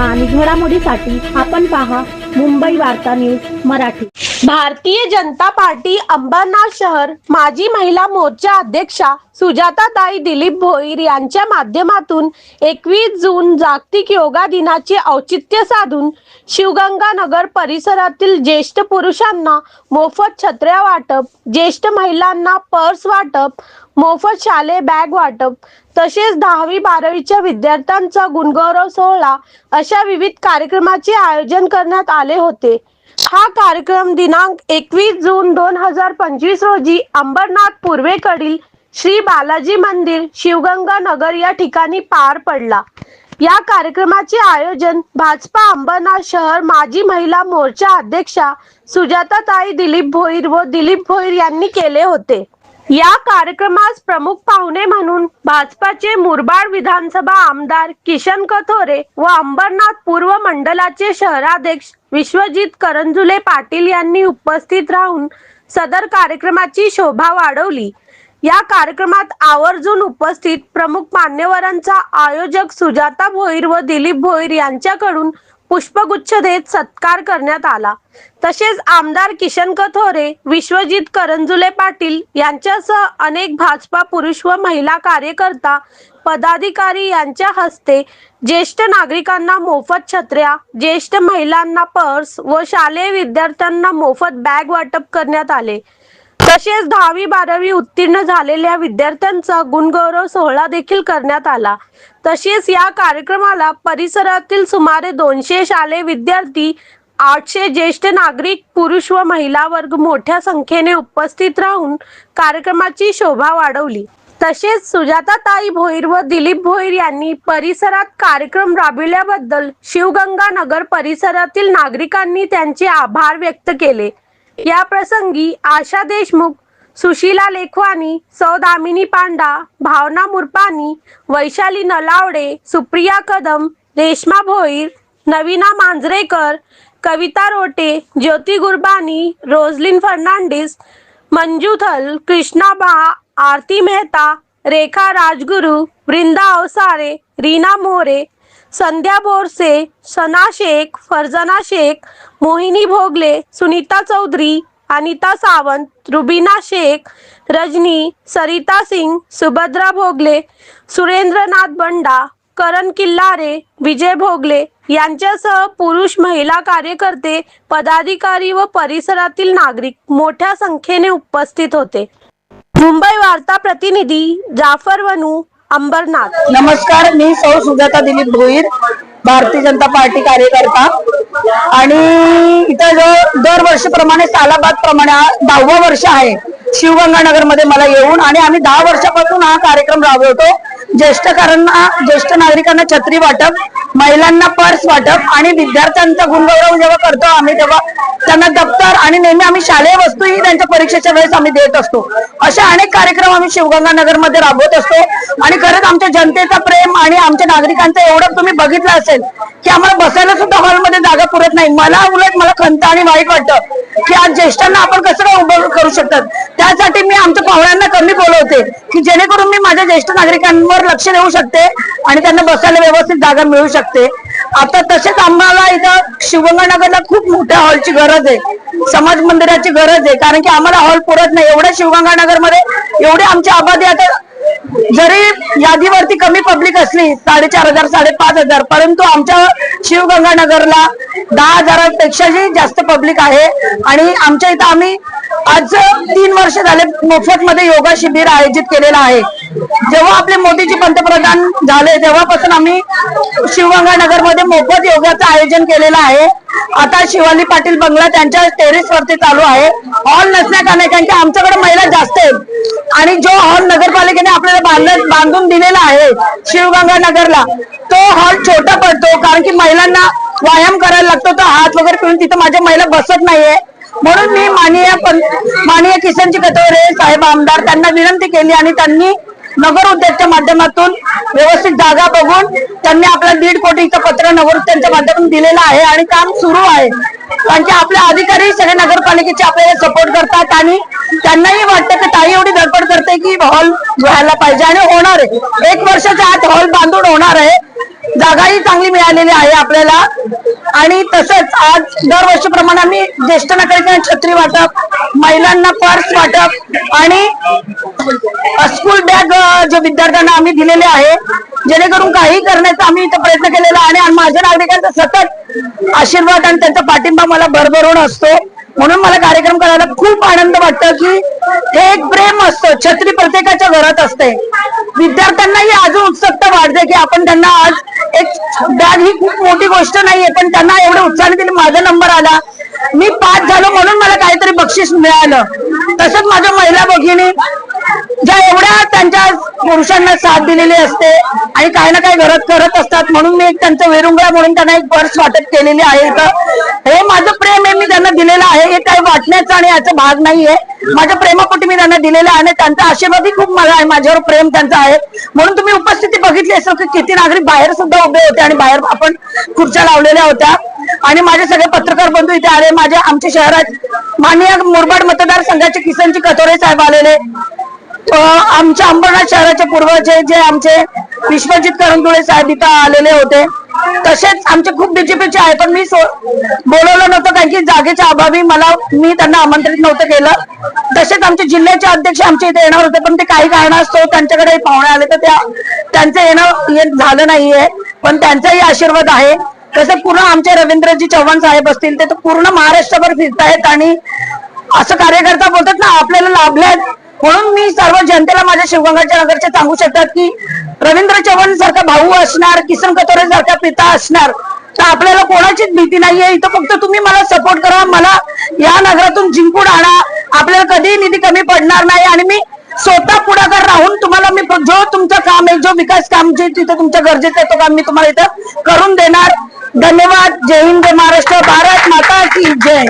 आणि घडामोडीसाठी आपण पहा मुंबई वार्ता न्यूज मराठी. भारतीय जनता पार्टी अंबरनाथ शहर माजी महिला मोर्चा अध्यक्षा सुजाताताई दिलीप भोईर यांच्या माध्यमातून एकवीस जून जागतिक योगा दिनाचे औचित्य साधून शिवगंगा नगर परिसरातील ज्येष्ठ पुरुषांना मोफत छत्र्या वाटप ज्येष्ठ महिलांना पर्स वाटप मोफत शालेय बॅग वाटप तसेच दहावी बारावीच्या विद्यार्थ्यांचा गुणगौरव सोहळा अशा विविध कार्यक्रमाचे आयोजन करण्यात आले होते. हा कार्यक्रम दिनांक एकवीस जून दोन हजार पंचवीस रोजी अंबरनाथ पूर्वेकडील श्री बालाजी मंदिर शिवगंगा नगर या ठिकाणी पार पडला. या कार्यक्रमाचे आयोजन भाजपा अंबरनाथ शहर माजी महिला मोर्चा अध्यक्षा सुजाताताई दिलीप भोईर व दिलीप भोईर यांनी केले होते. या कार्यक्रमास प्रमुख पाहुणे म्हणून भाजपाचे मुरबाड विधानसभा आमदार किशन कथोरे व अंबरनाथ पूर्व मंडलाचे शहराध्यक्ष विश्वजित करंजुले पाटील यांनी उपस्थित राहून सदर कार्यक्रमाची शोभा वाढवली. या कार्यक्रमात आवर्जून उपस्थित प्रमुख मान्यवरांचा आयोजक सुजाता भोईर व दिलीप भोईर यांच्याकडून पुष्पगुच्छ देत सत्कार करण्यात आला. तसेच आमदार किशन कथोरे विश्वजित करंजुले पाटील यांच्यासह अनेक भाजपा पुरुष व महिला कार्यकर्ता पदाधिकारी यांच्या हस्ते ज्येष्ठ नागरिकांना मोफत छत्र्या ज्येष्ठ महिलांना पर्स व शालेय विद्यार्थ्यांना मोफत बॅग वाटप करण्यात आले. तसेच दहावी बारावी उत्तीर्ण झालेल्या विद्यार्थ्यांचा गुणगौरव सोहळा देखील करण्यात आला. तसेच या कार्यक्रमाला परिसरातील सुमारे दोनशे शालेय विद्यार्थी आठशे ज्येष्ठ नागरिक पुरुष व महिला वर्ग मोठ्या संख्येने उपस्थित राहून कार्यक्रमाची शोभा वाढवली. तसेच सुजाताताई भोईर व दिलीप भोईर यांनी परिसरात कार्यक्रम राबविल्याबद्दल शिवगंगा नगर परिसरातील नागरिकांनी त्यांचे आभार व्यक्त केले. या प्रसंगी आशा देशमुख सुशीला लेखवानी सौदामिनी पांडा भावना मुरपानी वैशाली नलावडे सुप्रिया कदम रेश्मा भोईर नवीना मांजरेकर कविता रोटे ज्योती गुरबानी रोजलिन फर्नांडिस मंजू थल कृष्णा बा आरती मेहता रेखा राजगुरू वृंदा अवसारे रीना मोरे संध्या बोरसे सना शेख फरजना शेख मोहिनी भोगले सुनीता चौधरी अनिता सावंत रुबीना शेख रजनी सरिता सिंग सुभद्रा भोगले सुरेंद्रनाथ बंडा करण किल्लारे विजय भोगले यांच्यासह पुरुष महिला कार्यकर्ते पदाधिकारी व परिसरातील नागरिक मोठ्या संख्येने उपस्थित होते. मुंबई वार्ता प्रतिनिधी जाफर वनू अंबरनाथ. नमस्कार मी सौ सुजाता दिलीप भोईर भारतीय जनता पार्टी कार्यकर्ता. आणि इथं जो दरवर्षीप्रमाणे सालाबाद प्रमाणे दहावं वर्ष आहे शिवगंगानगरमध्ये मला येऊन आणि आम्ही दहा वर्षापासून हा कार्यक्रम राबवतो. ज्येष्ठकारांना ज्येष्ठ नागरिकांना छत्री वाटप महिलांना पर्स वाटप आणि विद्यार्थ्यांचा गुणगौरव जेव्हा करतो आम्ही तेव्हा त्यांना दप्तर आणि नेहमी आम्ही शालेय वस्तू ही त्यांच्या परीक्षेच्या वेळेस आम्ही देत असतो. असे अनेक कार्यक्रम आम्ही शिवगंगानगरमध्ये राबवत असतो. आणि खरंच आमच्या जनतेचा प्रेम आणि आमच्या नागरिकांचं एवढं तुम्ही बघितलं असेल की आम्हाला बसायला सुद्धा हॉलमध्ये जागा पुरत नाही. मला उलट मला खंत आणि वाईट वाटतं की आज ज्येष्ठांना आपण कसं काय उभं करू शकतात? त्यासाठी मी आमच्या पाहुण्यांना कमी बोलवते की जेणेकरून मी माझ्या ज्येष्ठ नागरिकांवर लक्ष देऊ शकते आणि त्यांना बसायला व्यवस्थित जागा मिळू शकते. आता तसेच आम्हाला इथं शिवगंगानगरला खूप मोठ्या हॉलची गरज आहे. समाज मंदिराची गरज आहे. कारण की आम्हाला हॉल पुरत नाही. एवढ्या शिवगंगानगरमध्ये एवढी एवढे आमची आबादी आता जरी यादीवरती कमी पब्लिक असली साडेचार हजार साडेपाच हजार परंतु आमच्या शिवगंगानगरला दहा हजारापेक्षाही जास्त पब्लिक आहे. आणि आमच्या इथं आम्ही आज तीन वर्ष झाले मोफत मध्ये योगा शिबिर आयोजित केलेलं आहे. जेव्हा आपले मोदीजी पंतप्रधान झाले तेव्हापासून आम्ही शिवगंगानगरमध्ये मोफत योगाचं आयोजन केलेलं आहे. आता शिवाली पाटील बंगला त्यांच्या टेरेस वरती चालू आहे. हॉल नसण्याकारण कारण की आमच्याकडे महिला जास्त आहेत. आणि जो हॉल नगरपालिकेने आपल्याला बांधत बांधून दिलेला आहे शिवगंगा नगरला तो हॉल छोटा पडतो. कारण की महिलांना व्यायाम करायला लागतो. तो हात वगैरे पिळून तिथं माझ्या महिला बसत नाहीये. म्हणून मी माननीय माननीय किसनजी कटोरे साहेब आमदार त्यांना विनंती केली आणि त्यांनी नगर उद्योगच्या माध्यमातून व्यवस्थित जागा बघून त्यांनी आपल्या दीड कोटीचं पत्र नगर उद्योगच्या माध्यमातून दिलेलं आहे आणि काम सुरू आहे. कारण की आपले अधिकारी सगळे नगरपालिकेचे आपल्याला सपोर्ट करतात आणि त्यांनाही वाटतं की ताई एवढी धडपड करते की हॉल व्हायला पाहिजे आणि होणार आहे. एक वर्षाच्या आत हॉल बांधून होणार आहे. जागाही चांगली मिळालेली आहे आपल्याला. आणि तसंच आज दरवर्षीप्रमाणे आम्ही ज्येष्ठ नागरिकांना छत्री वाटप महिलांना पर्स वाटप आणि स्कूल बॅग जे विद्यार्थ्यांना आम्ही दिलेले आहे जेणेकरून काही करण्याचा आम्ही इथं प्रयत्न केलेला आणि माझ्या नागरिकांचा सतत आशीर्वाद आणि त्यांचा पाठिंबा मला भरभरून असतो. म्हणून मला कार्यक्रम करायला खूप आनंद वाटतो की हे एक प्रेम असतं. छत्री प्रत्येकाच्या घरात असते. विद्यार्थ्यांनाही अजून उत्सुकता वाढते की आपण त्यांना आज एक बॅग ही खूप मोठी गोष्ट नाहीये पण त्यांना एवढे उत्साहाने दिली माझा नंबर आला. मी पास झालो म्हणून मला काहीतरी बक्षीस मिळालं. तसंच माझ्या महिला भगिनी ज्या एवढ्या त्यांच्या पुरुषांना साथ दिलेली असते आणि काही ना काही घरात करत असतात म्हणून मी एक त्यांचं वेरुंगळा म्हणून त्यांना एक पर्स वाटप केलेली आहे. इथं हे माझं प्रेम हे मी त्यांना दिलेलं आहे हे काही वाटण्याचा आणि याचा भाग नाहीये. माझ्या प्रेमापोटी मी त्यांना दिलेलं आहे आणि त्यांचा आशीर्वादही खूप मला आहे माझ्यावर प्रेम त्यांचं आहे. म्हणून तुम्ही उपस्थिती बघितली असेल की किती नागरिक बाहेर सुद्धा उभे होते आणि बाहेर आपण खुर्च्या लावलेल्या होत्या. आणि माझे सगळे पत्रकार बंधू इथे आले माझ्या आमच्या शहरात माननीय मुरबाड मतदारसंघाचे किसनजी कथोरे साहेब आलेले. आमच्या अंबरनाथ शहराचे पूर्वचे जे आमचे विश्वजित करंदुळे साहेब इथं आलेले होते. तसेच आमचे खूप बीजेपीचे आहे पण मी बोलवलं नव्हतं कारण की जागेच्या अभावी मला मी त्यांना आमंत्रित नव्हतं केलं. तसेच आमचे जिल्ह्याचे अध्यक्ष आमच्या इथे येणार होते पण ते काही कारणास्तव त्यांच्याकडे पाहुणे आले तर त्या त्यांचं येणं झालं नाहीये पण त्यांचाही आशीर्वाद आहे. तसं पूर्ण आमचे रवींद्रजी चव्हाण साहेब असतील ते तर पूर्ण महाराष्ट्रभर फिरतायत आणि असं कार्यकर्ता बोलतात ना आपल्याला लाभल्यात. म्हणून मी सर्व जनतेला माझ्या शिवगंगाच्या नगरचे सांगू शकतात की रवींद्र चव्हाण सारखा भाऊ असणार किसन कतोरे सारखा पिता असणार तर आपल्याला कोणाचीच भीती नाहीये. इथं फक्त तुम्ही मला सपोर्ट करा मला या नगरातून जिंकून आणा आपल्याला कधीही निधी कमी पडणार नाही आणि मी स्वतः पुढाकार राहून तुम्हाला मी जो तुमचं काम आहे जो विकास काम जे तिथं तुमच्या गरजेचं आहे तो काम मी तुम्हाला इथं करून देणार. धन्यवाद. जय हिंद जय महाराष्ट्र भारत माता की जय.